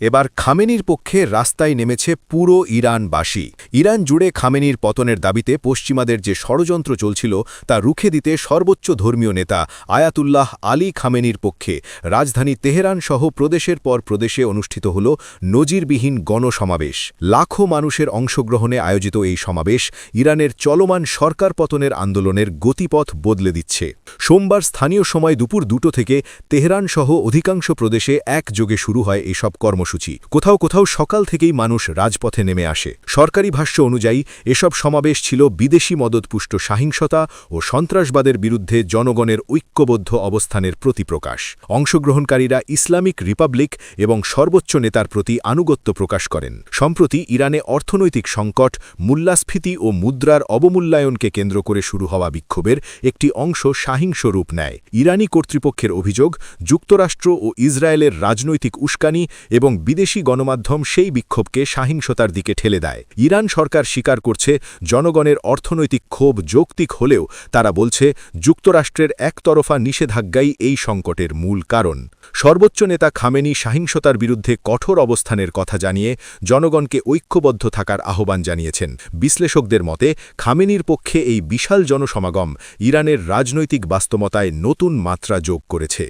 এবার খামেনির পক্ষে রাস্তায় নেমেছে পুরো ইরানবাসী। ইরান জুড়ে খামেনির পতনের দাবিতে পশ্চিমাদের যে ষড়যন্ত্র চলছিল, তা রুখে দিতে সর্বোচ্চ ধর্মীয় নেতা আয়াতুল্লাহ আলী খামেনির পক্ষে রাজধানী তেহরান সহ প্রদেশের পর প্রদেশে অনুষ্ঠিত হল নজিরবিহীন গণসমাবেশ। লাখো মানুষের অংশগ্রহণে আয়োজিত এই সমাবেশ ইরানের চলমান সরকার পতনের আন্দোলনের গতিপথ বদলে দিচ্ছে। সোমবার স্থানীয় সময় দুপুর দুটো থেকে তেহরান সহ অধিকাংশ প্রদেশে একযোগে শুরু হয় এসব কর্মসূচি। কোথাও কোথাও সকাল থেকেই মানুষ রাজপথে নেমে আসে। সরকারি ভাষ্য অনুযায়ী, এসব সমাবেশ ছিল বিদেশি মদতপুষ্ট সহিংসতা ও সন্ত্রাসবাদের বিরুদ্ধে জনগণের ঐক্যবদ্ধ অবস্থানের প্রতিপ্রকাশ। অংশগ্রহণকারীরা ইসলামিক রিপাবলিক এবং সর্বোচ্চ নেতার প্রতি আনুগত্য প্রকাশ করেন। সম্প্রতি ইরানে অর্থনৈতিক সংকট, মূল্যাস্ফীতি ও মুদ্রার অবমূল্যায়নকে কেন্দ্র করে শুরু হওয়া বিক্ষোভের একটি অংশ সহিংস রূপ নেয়। ইরানি কর্তৃপক্ষের অভিযোগ, যুক্তরাষ্ট্র ও ইসরায়েলের রাজনৈতিক উস্কানি এবং বিদেশি গণমাধ্যম সেই বিক্ষোভকে সহিংসতার দিকে ঠেলে দেয়। ইরান সরকার স্বীকার করছে, জনগণের অর্থনৈতিক ক্ষোভ যৌক্তিক হলেও তারা বলছে, যুক্তরাষ্ট্রের একতরফা নিষেধাজ্ঞাই এই সংকটের মূল কারণ। সর্বোচ্চ নেতা খামেনি সহিংসতার বিরুদ্ধে কঠোর অবস্থানের কথা জানিয়ে জনগণকে ঐক্যবদ্ধ থাকার আহ্বান জানিয়েছেন। বিশ্লেষকদের মতে, খামেনির পক্ষে এই বিশাল জনসমাগম ইরানের রাজনৈতিক বাস্তবতায় নতুন মাত্রা যোগ করেছে।